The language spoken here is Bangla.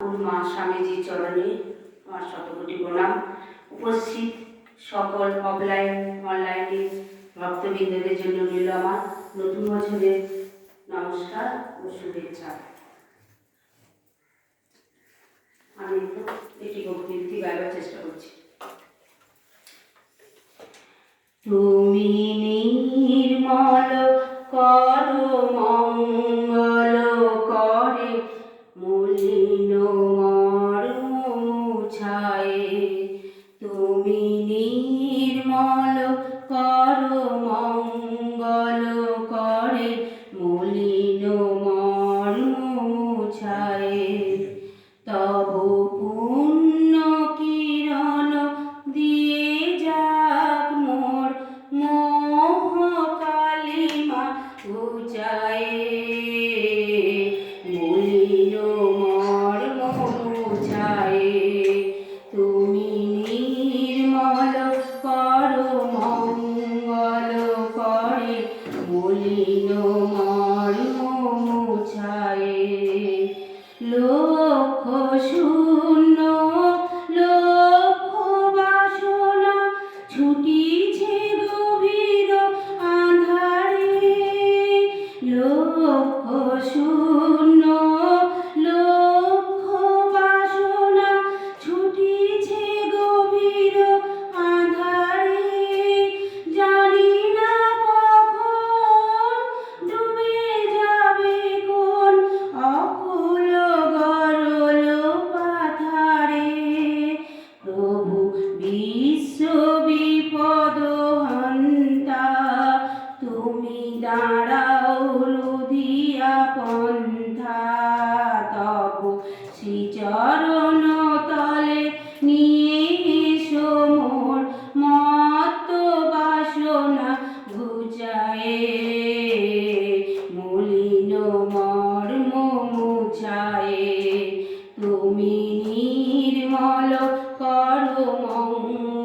মা স্বামীজির চরণে আমার শতকোটি প্রণাম। উপস্থিত সকল অফলাইন অনলাইনে ভক্তবৃন্দদের জন্য নিল আমার নতুন বছরের নমস্কার ও শুভেচ্ছা। আমি একটু এটি গাইবার চেষ্টা করছি। তুমি নির্মল করো মঙ্গল তুমি পন্থা তব শ্রীচরণ তলে নিয়ে এসো মোর মত বাসনা ঘুচায়ে। মলিন মর্ম মুছায়ে। তুমি নির্মল করো মঙ্গল।